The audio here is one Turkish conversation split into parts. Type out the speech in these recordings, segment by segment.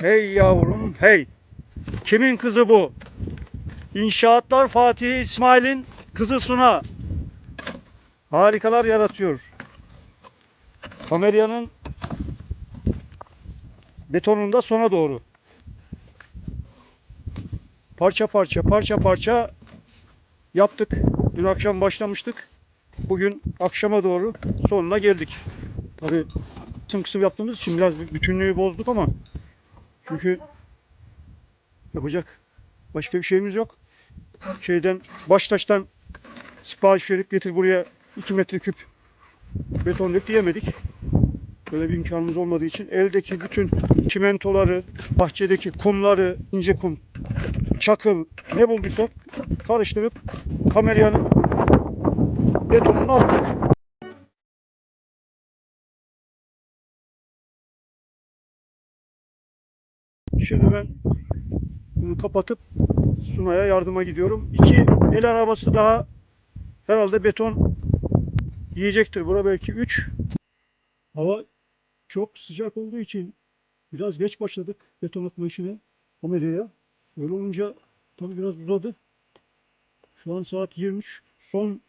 Hey yavrum hey. Kimin kızı bu? İnşaatlar Fatih İsmail'in kızı Suna. Harikalar yaratıyor. Kameryanın betonunda sona doğru. Parça parça parça parça yaptık. Dün akşam başlamıştık. Bugün akşama doğru sonuna geldik. Tabii kısım kısım yaptığımız için biraz bir bütünlüğü bozduk ama çünkü yapacak başka bir şeyimiz yok. Şeyden Baştaş'tan sipariş verip getir buraya 2 metreküp beton dök diyemedik. Böyle bir imkanımız olmadığı için eldeki bütün çimentoları, bahçedeki kumları, ince kum, çakıl ne bulduysak karıştırıp kameryanın betonunu attık. Şimdi ben bunu kapatıp Sunay'a yardıma gidiyorum. İki el arabası daha herhalde beton yiyecektir. Bura belki 3. Hava çok sıcak olduğu için biraz geç başladık beton atma işine kameraya. Öyle olunca tabii biraz uzadı. Şu an saat 23. Son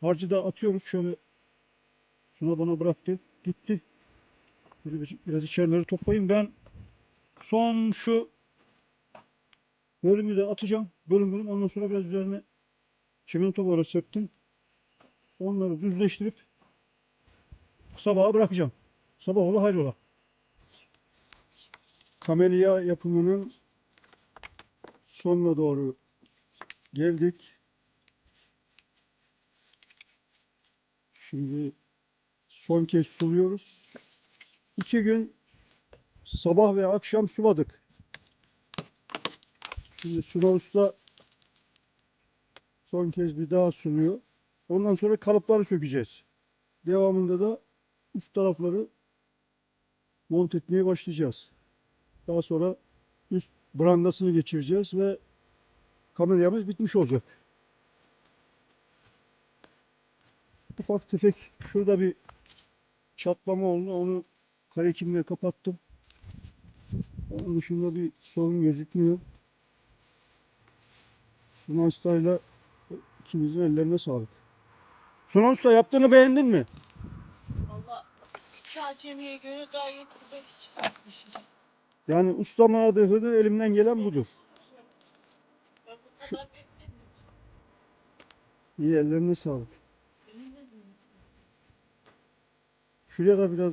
harcı da atıyoruz. Şöyle Suna bana bıraktı. Gitti. Biraz içerileri toplayayım. Ben son şu bölümü de atacağım. Bölüm bölüm. Ondan sonra biraz üzerine çimento boru söktüm. Onları düzleştirip sabaha bırakacağım. Sabah ola hayrola. Kamelya yapımının sonuna doğru geldik. Şimdi son kez suluyoruz. İki gün sabah ve akşam suladık. Şimdi Suna Usta son kez bir daha suluyor. Ondan sonra kalıpları sökeceğiz. Devamında da üst tarafları mont etmeye başlayacağız. Daha sonra üst brandasını geçireceğiz ve kameramız bitmiş olacak. Ufak tefek şurada bir çatlama oldu. Onu kare kapattım. Onun dışında bir sorun gözükmüyor. Suna Usta'yla ikimizin ellerine sağlık. Suna Usta yaptığını beğendin mi? Valla iki acemiye göre gayet güzel iş çıkartmışız. Yani ustamın adı Hıdır elimden gelen budur. Ben bu kadar beklemedim. İyi ellerine sağlık. Senin de. Şuraya da biraz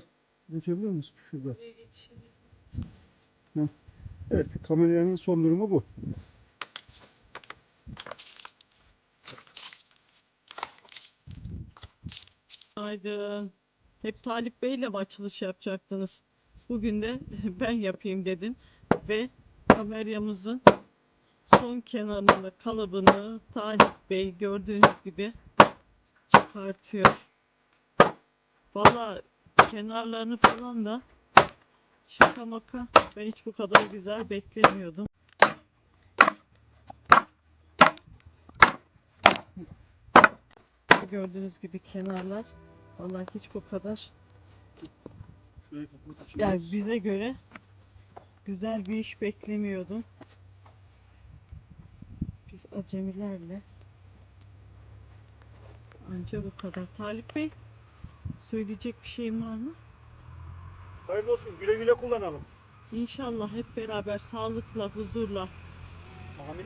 dökebilir misin? Şurada. Buraya Evet kameranın son durumu bu. Günaydın. Hep Talip Bey'le mi açılış yapacaktınız? Bugün de ben yapayım dedim. Ve kameramızın son kenarını, kalıbını Talip Bey gördüğünüz gibi çıkartıyor. Valla kenarlarını falan da şaka maka ben hiç bu kadar güzel beklemiyordum. Gördüğünüz gibi kenarlar vallahi hiç bu kadar yani bize göre güzel bir iş beklemiyordum. Biz acemilerle anca bu kadar. Talip Bey söyleyecek bir şeyim var mı? Hayırlı olsun. Güle güle kullanalım. İnşallah hep beraber sağlıkla, huzurla Amin.